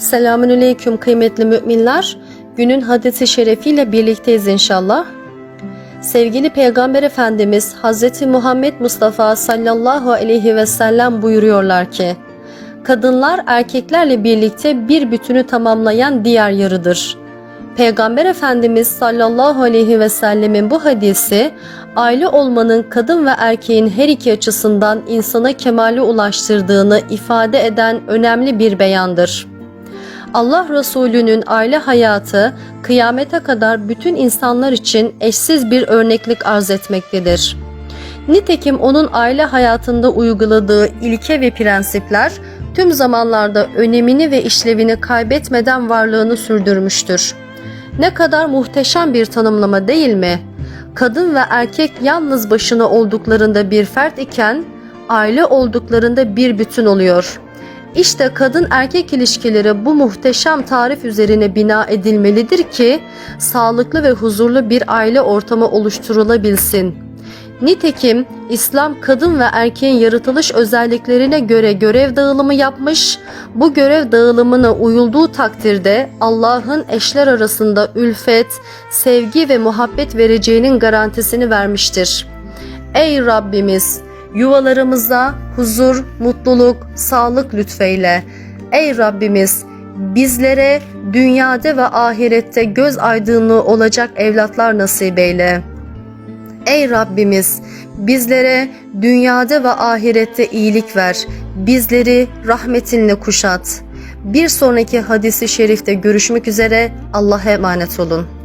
Selamünaleyküm kıymetli müminler. Günün hadisi şerefiyle birlikteyiz inşallah. Sevgili Peygamber Efendimiz Hz. Muhammed Mustafa sallallahu aleyhi ve sellem buyuruyorlar ki Kadınlar erkeklerle birlikte bir bütünü tamamlayan diğer yarıdır. Peygamber Efendimiz sallallahu aleyhi ve sellemin bu hadisi aile olmanın kadın ve erkeğin her iki açısından insana kemale ulaştırdığını ifade eden önemli bir beyandır. Allah Resulü'nün aile hayatı kıyamete kadar bütün insanlar için eşsiz bir örneklik arz etmektedir. Nitekim onun aile hayatında uyguladığı ilke ve prensipler tüm zamanlarda önemini ve işlevini kaybetmeden varlığını sürdürmüştür. Ne kadar muhteşem bir tanımlama değil mi? Kadın ve erkek yalnız başına olduklarında bir fert iken aile olduklarında bir bütün oluyor. İşte kadın erkek ilişkileri bu muhteşem tarif üzerine bina edilmelidir ki sağlıklı ve huzurlu bir aile ortamı oluşturulabilsin. Nitekim İslam kadın ve erkeğin yaratılış özelliklerine göre görev dağılımı yapmış, bu görev dağılımına uyulduğu takdirde Allah'ın eşler arasında ülfet, sevgi ve muhabbet vereceğinin garantisini vermiştir. Ey Rabbimiz! Yuvalarımıza huzur, mutluluk, sağlık lütfeyle. Ey Rabbimiz! Bizlere dünyada ve ahirette göz aydınlığı olacak evlatlar nasip eyle. Ey Rabbimiz bizlere dünyada ve ahirette iyilik ver. Bizleri rahmetinle kuşat. Bir sonraki hadisi şerifte görüşmek üzere Allah'a emanet olun.